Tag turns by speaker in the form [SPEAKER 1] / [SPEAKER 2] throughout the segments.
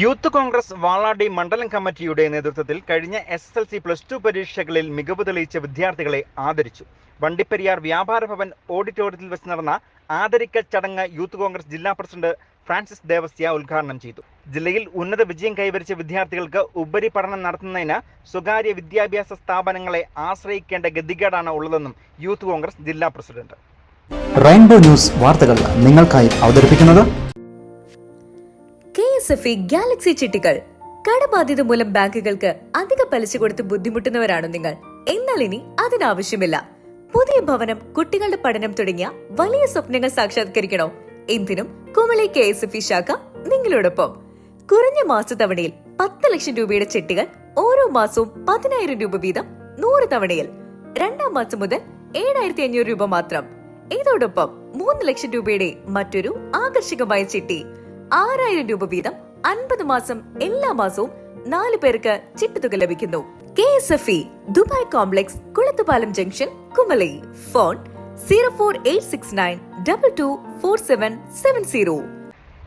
[SPEAKER 1] Youth Congress Valadi മണ്ഡലം കമ്മിറ്റിയുടെ നേതൃത്വത്തിൽ കഴിഞ്ഞ S L C plus two പരീക്ഷകളിൽ മികവ് തെളിയിച്ച വിദ്യാർത്ഥികളെ ആദരിച്ചു. വണ്ടിപ്പെരിയാർ വ്യാപാര ഭവൻ ഓഡിറ്റോറിയത്തിൽ വെച്ച് നടന്ന ആദരിക്കൽ ചടങ്ങ് യൂത്ത് കോൺഗ്രസ് ജില്ലാ പ്രസിഡന്റ് ഫ്രാൻസിസ് ദേവസ്യ ഉദ്ഘാടനം ചെയ്തു. ജില്ലയിൽ ഉന്നത വിജയം കൈവരിച്ച വിദ്യാർത്ഥികൾക്ക് ഉപരിപഠനം നടത്തുന്നതിന് സ്വകാര്യ വിദ്യാഭ്യാസ സ്ഥാപനങ്ങളെ ആശ്രയിക്കേണ്ട ഗതികേടാണ് ഉള്ളതെന്നും യൂത്ത് കോൺഗ്രസ് ജില്ലാ പ്രസിഡന്റ്.
[SPEAKER 2] റെയിൻബോ ന്യൂസ് വാർത്തകൾ നിങ്ങൾക്കായി അവതരിപ്പിക്കുന്നത്
[SPEAKER 3] എസ് ഗാലക്സി ചിട്ടികൾ. കടബാധ്യത മൂലം ബാങ്കുകൾക്ക് അധിക പലിശ കൊടുത്ത് ബുദ്ധിമുട്ടുന്നവരാണോ നിങ്ങൾ. എന്നാൽ ഇനി അതിനാവശ്യമില്ല. പുതിയ ഭവനം കുട്ടികളുടെ പഠനം തുടങ്ങിയ വലിയ സ്വപ്നങ്ങൾ സാക്ഷാത്കരിക്കണോ? എന്തിനും Kumily K S F E ശാഖ നിങ്ങളോടൊപ്പം. കുറഞ്ഞ മാസത്തവണയിൽ പത്ത് ലക്ഷം രൂപയുടെ ചിട്ടികൾ ഓരോ മാസവും പതിനായിരം രൂപ വീതം നൂറ് തവണയിൽ. രണ്ടാം മാസം മുതൽ ഏഴായിരത്തി അഞ്ഞൂറ് രൂപ മാത്രം. ഇതോടൊപ്പം മൂന്ന് ലക്ഷം രൂപയുടെ മറ്റൊരു ആകർഷകമായ ചിട്ടി ആറായിരം രൂപ വീതം അൻപത് മാസം എല്ലാ മാസവും നാല് പേർക്ക് ചിട്ടുതുക ലഭിക്കുന്നു. K S F E Dubai complex Kulathupalam junction Kumily. Phone zero four eight six nine double two four seven seven zero.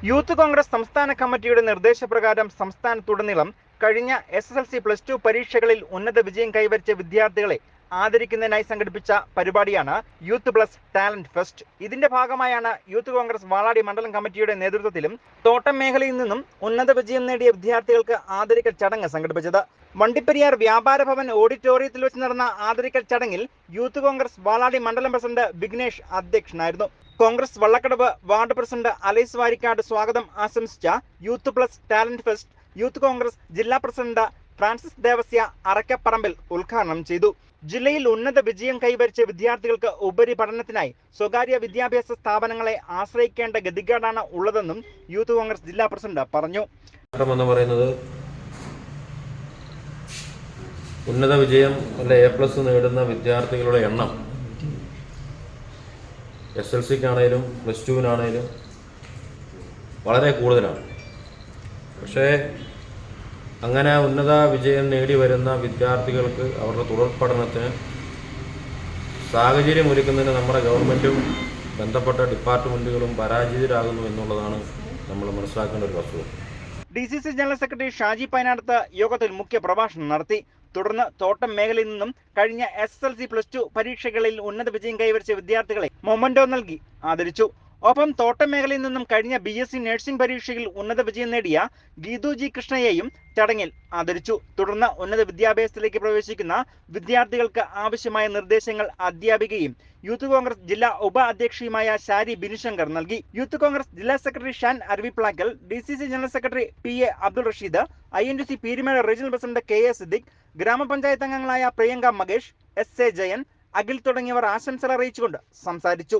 [SPEAKER 1] Youth Congress സംസ്ഥാന കമ്മിറ്റിയുടെ നിർദ്ദേശപ്രകാരം സംസ്ഥാനത്തുടനീളം കഴിഞ്ഞ S S L C plus two പരീക്ഷകളിൽ ഉന്നത വിജയം കൈവരിച്ച വിദ്യാർത്ഥികളെ ആദരിക്കുന്നതിനായി സംഘടിപ്പിച്ച പരിപാടിയാണ് യൂത്ത് പ്ലസ് ടാലന്റ് ഫെസ്റ്റ്. ഇതിന്റെ ഭാഗമായാണ് യൂത്ത് കോൺഗ്രസ് വാളാടി മണ്ഡലം കമ്മിറ്റിയുടെ നേതൃത്വത്തിലും തോട്ടം മേഖലയിൽ നിന്നും ഉന്നത വിജയം നേടിയ വിദ്യാർത്ഥികൾക്ക് ആദരിക്കൽ ചടങ്ങ് സംഘടിപ്പിച്ചത്. വണ്ടിപ്പെരിയാർ വ്യാപാര ഭവൻ ഓഡിറ്റോറിയത്തിൽ വെച്ച് നടന്ന ആദരിക്കൽ ചടങ്ങിൽ യൂത്ത് കോൺഗ്രസ് വാളാടി മണ്ഡലം പ്രസിഡന്റ് വിഘ്നേഷ് അധ്യക്ഷനായിരുന്നു. Congress Vallakkadavu ward president Alice Varikkad സ്വാഗതം ആശംസിച്ച youth plus talent fest Youth Congress ജില്ലാ പ്രസിഡന്റ് ഫ്രാൻസിസ് ദേവസ്യ അറക്കപ്പറമ്പിൽ ഉദ്ഘാടനം ചെയ്തു. ജില്ലയിൽ ഉന്നത വിജയം കൈവരിച്ച വിദ്യാർത്ഥികൾക്ക് ഉപരിപഠനത്തിനായി സ്വകാര്യ വിദ്യാഭ്യാസ സ്ഥാപനങ്ങളെ ആശ്രയിക്കേണ്ട ഗതികേടാണ് ഉള്ളതെന്നും യൂത്ത് കോൺഗ്രസ് ജില്ലാ പ്രസിഡന്റ് പറഞ്ഞു.
[SPEAKER 4] ഉന്നത വിജയം അല്ലെ എ പ്ലസ് നേടുന്ന വിദ്യാർത്ഥികളുടെ എണ്ണം എസ് എൽ സിക്കാണേലും പ്ലസ് ടുവിനാണേലും വളരെ കൂടുതലാണ്. പക്ഷേ അങ്ങനെ ഉന്നത വിജയം നേടി വരുന്ന വിദ്യാർത്ഥികൾക്ക് അവരുടെ തുടർ പഠനത്തിന് സാഹചര്യം ഒരുക്കുന്നതിന് നമ്മുടെ ഗവൺമെന്റും ബന്ധപ്പെട്ട ഡിപ്പാർട്ട്മെന്റുകളും പരാജിതരാകുന്നു എന്നുള്ളതാണ് നമ്മൾ മനസ്സിലാക്കേണ്ട ഒരു വസ്തുത.
[SPEAKER 1] D C C general secretary Shaji പൈനടുത്ത് യോഗത്തിൽ മുഖ്യ പ്രഭാഷണം നടത്തി. തുടർന്ന് തോട്ടം മേഖലയിൽ നിന്നും കഴിഞ്ഞ S L C plus two പരീക്ഷകളിൽ ഉന്നത വിജയം കൈവരിച്ച വിദ്യാർത്ഥികളെ മൊമന്റോ നൽകി. ആദരിച്ചു. ഒപ്പം തോട്ടം മേഖലയിൽ നിന്നും കഴിഞ്ഞ ബി എസ് സി നഴ്സിംഗ് പരീക്ഷയിൽ ഉന്നത വിജയം നേടിയ ഗീതു ജി കൃഷ്ണയെയും ചടങ്ങിൽ ആദരിച്ചു. തുടർന്ന് ഉന്നത വിദ്യാഭ്യാസത്തിലേക്ക് പ്രവേശിക്കുന്ന വിദ്യാർത്ഥികൾക്ക് ആവശ്യമായ നിർദ്ദേശങ്ങൾ അധ്യാപികയും യൂത്ത് കോൺഗ്രസ് ജില്ലാ ഉപ അധ്യക്ഷയുമായ ശാരി ബിനുശങ്കർ നൽകി. യൂത്ത് കോൺഗ്രസ് ജില്ലാ secretary Shan Araviplakkal D C C general secretary P A Abdul Rasheed I N D C Peermade regional president K A Siddique ഗ്രാമപഞ്ചായത്ത് അംഗങ്ങളായ പ്രിയങ്ക മകേഷ് എസ് എ ജയൻ അഖിൽ തുടങ്ങിയവർ ആശംസകൾ അറിയിച്ചുകൊണ്ട് സംസാരിച്ചു.